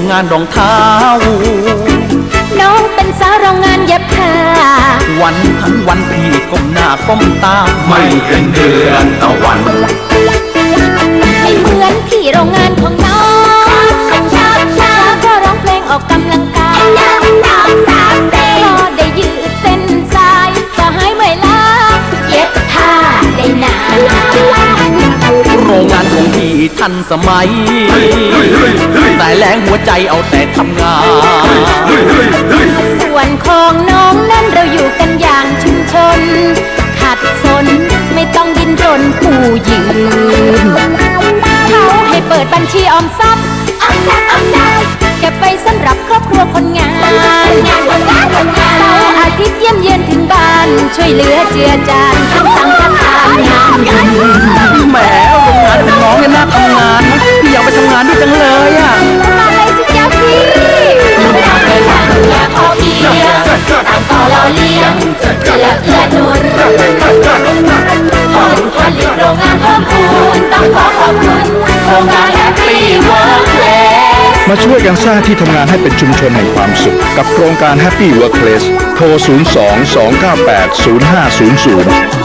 รงงานรองเท้า น้องเป็นสาวโรงงานเย็บผ้า วันทั้งวันพี่ก้มหน้าก้มตา ไม่เห็นเดือนตะวัน ทันสมัย แต่แรงหัวใจเอาแต่ทำงาน ส่วนของน้องนั้นเราอยู่กันอย่างชุมชน ขัดสนไม่ต้องดิ้นรนผู้ยืนเขาให้เปิดบัญชีออมทรัพย์ออมทรัพย์ออมทรัพย์เก็บไปสำหรับครอบครัวคนงานงานคนงานคนงานเสาร์อาทิตย์เยี่ยมเยือนถึงบ้าน ช่วยเหลือเจือจานทั้งสังฆ คุณโครงารแฮปปี้เวิร์กเพลสมาช่วยกันสร้างที่ทำงานให้เป็นชุมชนแห่งความสุข กับโครงการ Happy Workplace โทร 02 298 0500